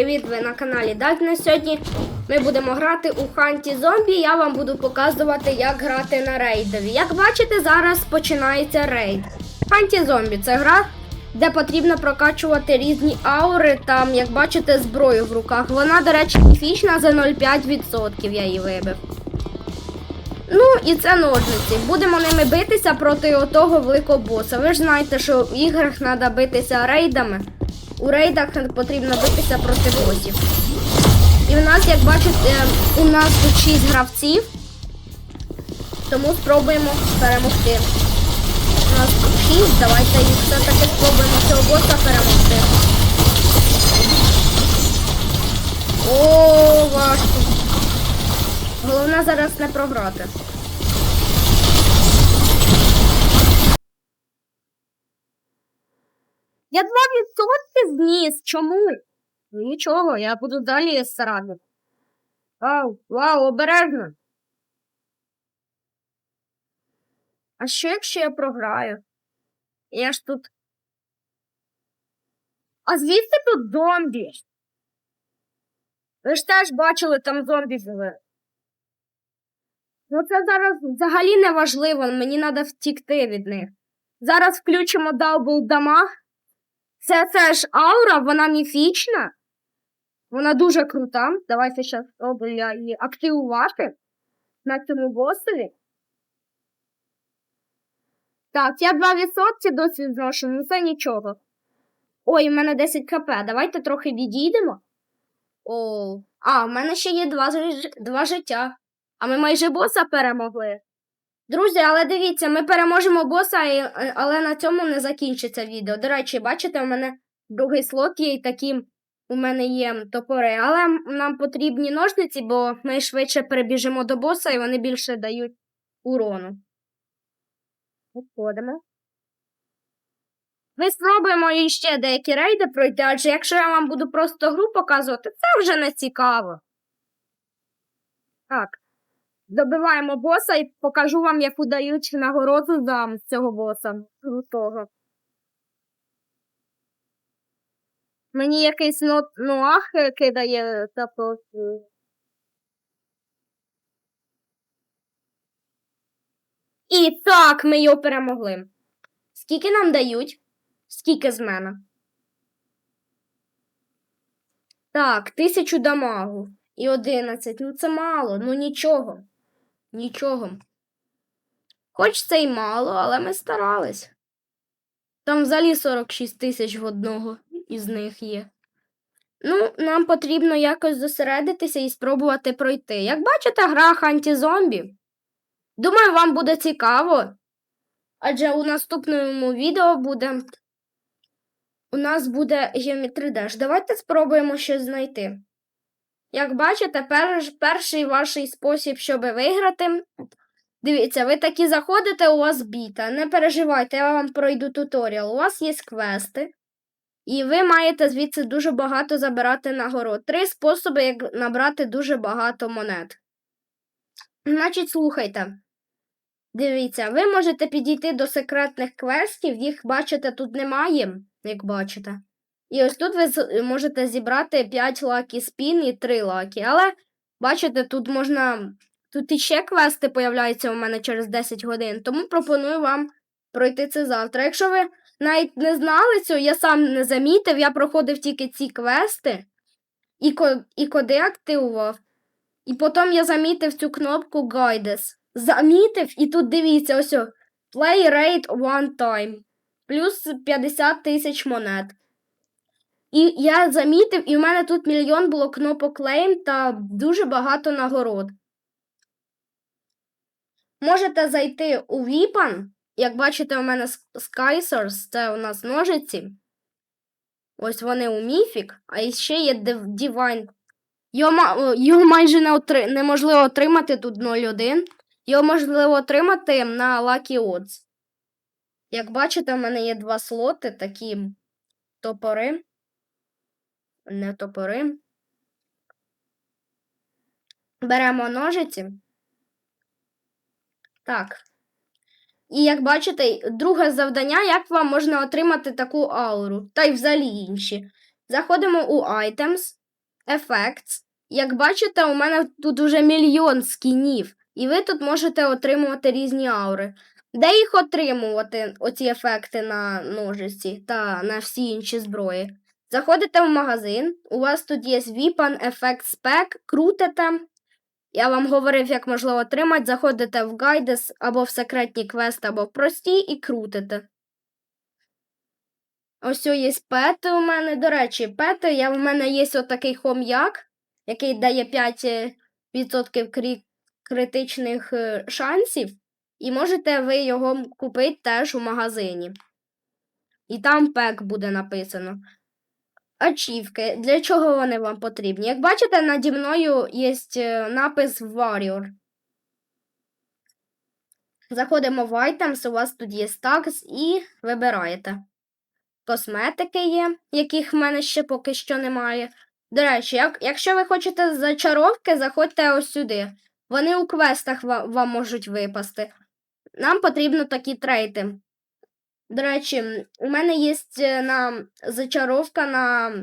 Привіт, ви на каналі Дагна. Сьогодні ми будемо грати у Ханті Зомбі. Я вам буду показувати, як грати на рейдові. Як бачите, зараз починається рейд. Ханті Зомбі це гра, де потрібно прокачувати різні аури. Там, як бачите, зброю в руках. Вона, до речі, міфічна за 0,5%. Я її вибив. Ну і це ножниці. Будемо ними битися проти отого великого боса. Ви ж знаєте, що в іграх треба битися рейдами. У рейдах потрібно битися проти босів. І в нас, як бачите, у нас тут 6 гравців. Тому спробуємо перемогти. У нас тут 6, давайте їх все-таки спробуємо цього боса перемогти. О, важко. Головне зараз не програти. Я два відсотки зніс. Чому? Ну, Нічого, я буду далі старати. Вау, вау, обережно. А що якщо я програю? Я ж тут. А звідси тут зомбі? Ви ж теж бачили, там зомбі жили. Ну це зараз взагалі не важливо, мені треба втікти від них. Зараз включимо даубл дамаг. Це це ж аура, вона міфічна. Вона дуже крута. Давайте зараз спробую її активувати на цьому босові. Так, я 2% досі зношу, ну це нічого. Ой, в мене 10 кп. Давайте трохи відійдемо. О, а, в мене ще є два, два життя. А ми майже боса перемогли. Друзі, але дивіться, ми переможемо боса, е, але на цьому не закінчиться відео. До речі, бачите, у мене другий слот є і такі у мене є топори. Але нам потрібні ножниці, бо ми швидше перебіжимо до боса і вони більше дають урону. Виходимо. Ми спробуємо іще деякі рейди пройти, адже якщо я вам буду просто гру показувати, це вже не цікаво. Так. Добиваємо боса і покажу вам, яку дають нагороду за цього боса. Крутого. Мені якийсь нот нуах кидає та просто. І так, ми його перемогли. Скільки нам дають? Скільки з мене? Так, тисячу дамагу. І 11. Ну це мало, ну нічого. Нічого. Хоч це й мало, але ми старались. Там взагалі 46 тисяч в одного із них є. Ну, нам потрібно якось зосередитися і спробувати пройти. Як бачите, гра Ханті-зомбі. Думаю, вам буде цікаво. Адже у наступному відео буде. У нас буде Dash. Давайте спробуємо щось знайти. Як бачите, перш, перший ваш спосіб, щоб виграти. Дивіться, ви такі заходите, у вас біта. Не переживайте, я вам пройду туторіал. У вас є квести, і ви маєте звідси дуже багато забирати нагород. Три способи, як набрати дуже багато монет. Значить, слухайте. Дивіться, ви можете підійти до секретних квестів, їх, бачите, тут немає, як бачите. І ось тут ви можете зібрати 5 лакі спін і 3 лакі. Але, бачите, тут можна. Тут іще квести появляються у мене через 10 годин, тому пропоную вам пройти це завтра. Якщо ви навіть не знали цього, я сам не замітив, я проходив тільки ці квести і, і коди активував. І потім я замітив цю кнопку Guides. Замітив, і тут дивіться, ось Play rate one time. Плюс 50 тисяч монет. І я замітив, і в мене тут мільйон було кнопок Claim та дуже багато нагород. Можете зайти у Weapon. Як бачите, у мене Sk- Skysers, це у нас ножиці. Ось вони у Mythic, а ще є Divine. Його, його майже не отри... неможливо отримати тут 0,1. Його можливо отримати на Lucky Odds. Як бачите, в мене є два слоти, такі топори. Не топори. Беремо ножиці. Так. І як бачите, друге завдання, як вам можна отримати таку ауру, та й взагалі інші. Заходимо у Items, Effects. Як бачите, у мене тут уже мільйон скінів, і ви тут можете отримувати різні аури. Де їх отримувати, оці ефекти на ножиці та на всі інші зброї? Заходите в магазин, у вас тут є Weapon Effect Spec, крутите. Я вам говорив, як можливо отримати. Заходите в гайдес або в секретні квести, або в прості і крутите. Ось є пети у мене. До речі, пети, я, в мене є отакий хом'як, який дає 5% крі- критичних е, шансів. І можете ви його купити теж у магазині. І там пек буде написано. Ачівки. Для чого вони вам потрібні? Як бачите, наді мною є е, напис Warrior. Заходимо в Items, у вас тут є Stacks і вибираєте. Косметики є, яких в мене ще поки що немає. До речі, як, якщо ви хочете зачаровки, заходьте ось сюди. Вони у квестах ва- вам можуть випасти. Нам потрібно такі трейти. До речі, у мене є е, на зачаровка на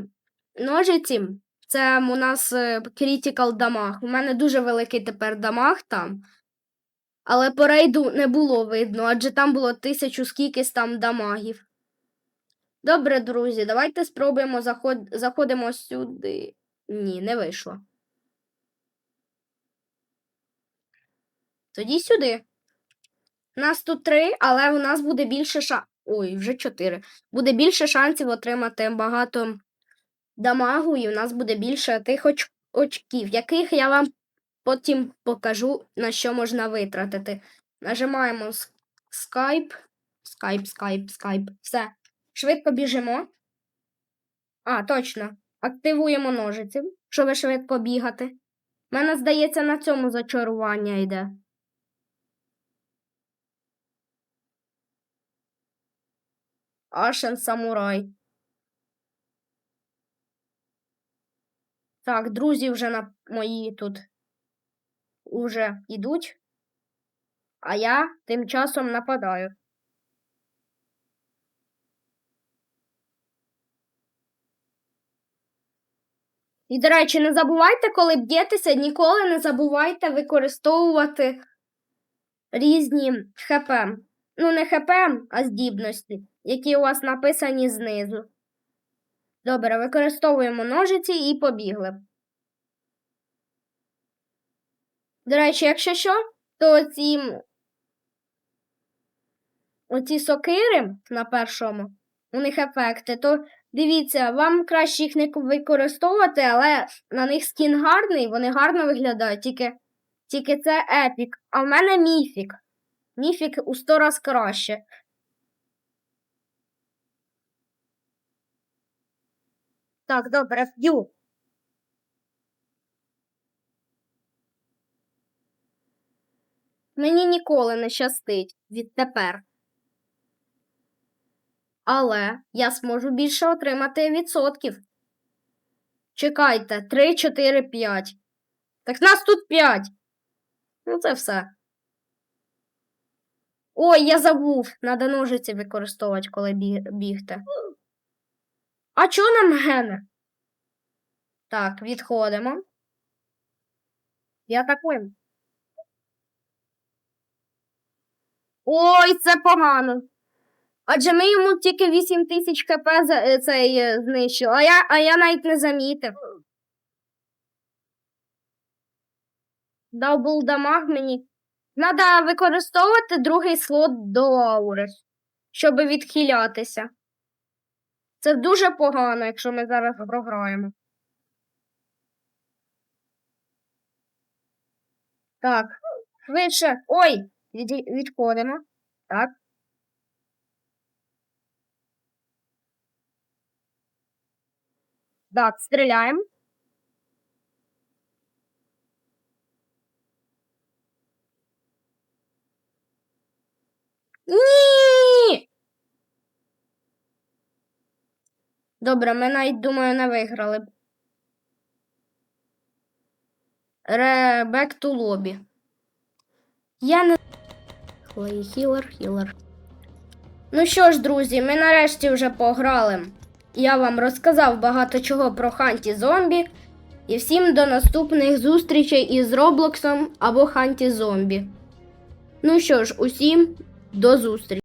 ножиці. Це у нас е, critical дамаг. У мене дуже великий тепер дамаг там. Але по рейду не було видно, адже там було тисячу скількись там дамагів. Добре, друзі, давайте спробуємо заход... заходимо сюди. Ні, не вийшло. Тоді сюди. Нас тут три, але у нас буде більше ша. Ой, вже чотири. Буде більше шансів отримати багато дамагу, і у нас буде більше тих оч... очків, яких я вам потім покажу, на що можна витратити. Нажимаємо Skype. Skype, Skype, Skype. Все. Швидко біжимо. А, точно. Активуємо ножиці, щоб швидко бігати. Мене, здається, на цьому зачарування йде. Ашен Самурай. Так, друзі вже на мої тут уже йдуть. А я тим часом нападаю. І, до речі, не забувайте, коли б'єтеся, ніколи не забувайте використовувати різні ХП. Ну, не ХП, а здібності, які у вас написані знизу. Добре, використовуємо ножиці і побігли. До речі, якщо що, то оці, оці сокири на першому, у них ефекти, то дивіться, вам краще їх не використовувати, але на них скін гарний, вони гарно виглядають, тільки, тільки це епік. А в мене міфік. Міфік у 100 раз краще. Так, добре, вб'ю. Мені ніколи не щастить відтепер. Але я зможу більше отримати відсотків. Чекайте, 3, 4, 5. Так нас тут 5. Ну, це все. Ой, я забув. Надо ножиці використовувати, коли бі- бігти. А чого нам гене? Так, відходимо. Я атакуємо. Ой, це погано. Адже ми йому тільки 8 тисяч хп за е, цей е, знищили, а я, а я навіть не замітив. Дабл дамаг мені. Надо використовувати другий слот до аури, щоб відхилятися. Це дуже погано, якщо ми зараз програємо. Так, швидше. Ой, відходимо. Так. Так, стріляємо. Ні! Добре, ми навіть думаю, не виграли. б. Ре back to. Я не. Хілер, хілер. Ну що ж, друзі, ми нарешті вже пограли. Я вам розказав багато чого про Ханті Зомбі. І всім до наступних зустрічей із Роблоксом або Ханті Зомбі. Ну що ж, усім до зустрічі!